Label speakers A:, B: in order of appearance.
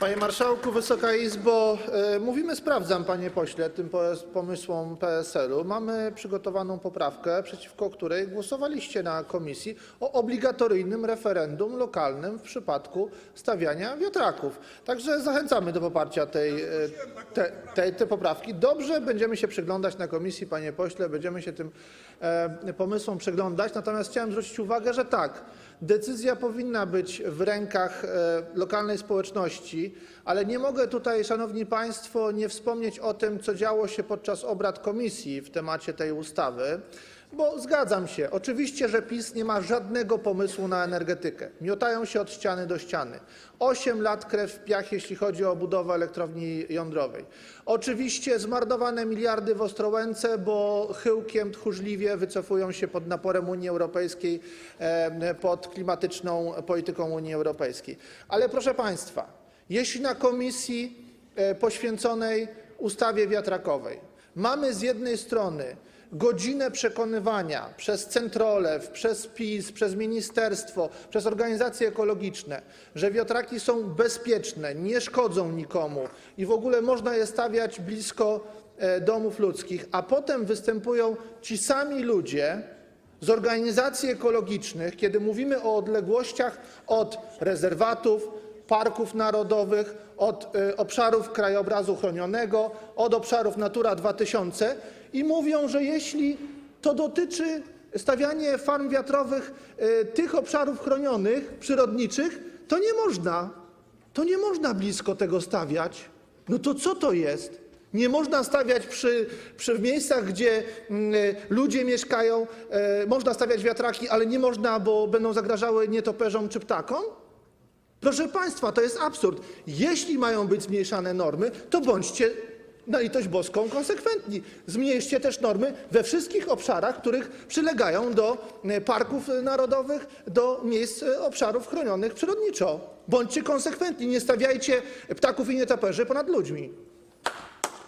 A: Panie Marszałku, Wysoka Izbo, e, mówimy sprawdzam, panie pośle, tym pomysłom PSL-u. Mamy przygotowaną poprawkę, przeciwko której głosowaliście na komisji o obligatoryjnym referendum lokalnym w przypadku stawiania wiatraków. Także zachęcamy do poparcia tej, e, te, tej, tej poprawki. Dobrze, będziemy się przyglądać na komisji, panie pośle, będziemy się tym e, pomysłom przyglądać. Natomiast chciałem zwrócić uwagę, że tak, decyzja powinna być w rękach e, lokalnej społeczności, ale nie mogę tutaj, szanowni państwo, nie wspomnieć o tym, co działo się podczas obrad komisji w temacie tej ustawy. Bo zgadzam się, oczywiście, że PiS nie ma żadnego pomysłu na energetykę. Miotają się od ściany do ściany. Osiem lat krew w piach, jeśli chodzi o budowę elektrowni jądrowej. Oczywiście zmarnowane miliardy w Ostrołęce, bo chyłkiem tchórzliwie wycofują się pod naporem Unii Europejskiej, pod klimatyczną polityką Unii Europejskiej. Ale proszę państwa, jeśli na komisji e, poświęconej ustawie wiatrakowej mamy z jednej strony godzinę przekonywania przez Centrolew, przez PiS, przez ministerstwo, przez organizacje ekologiczne, że wiatraki są bezpieczne, nie szkodzą nikomu i w ogóle można je stawiać blisko e, domów ludzkich, a potem występują ci sami ludzie z organizacji ekologicznych, kiedy mówimy o odległościach od rezerwatów, parków narodowych, od y, obszarów krajobrazu chronionego, od obszarów Natura 2000 i mówią, że jeśli to dotyczy stawianie farm wiatrowych y, tych obszarów chronionych, przyrodniczych, to nie można, to nie można blisko tego stawiać. No to co to jest? Nie można stawiać w miejscach, gdzie mm, y, ludzie mieszkają, można stawiać wiatraki, ale nie można, bo będą zagrażały nietoperzom czy ptakom? Proszę Państwa, to jest absurd. Jeśli mają być zmniejszane normy, to bądźcie na litość boską konsekwentni. Zmniejszcie też normy we wszystkich obszarach, których przylegają do e, parków narodowych, do miejsc e, obszarów chronionych przyrodniczo. Bądźcie konsekwentni, nie stawiajcie ptaków i nietoperzy ponad ludźmi.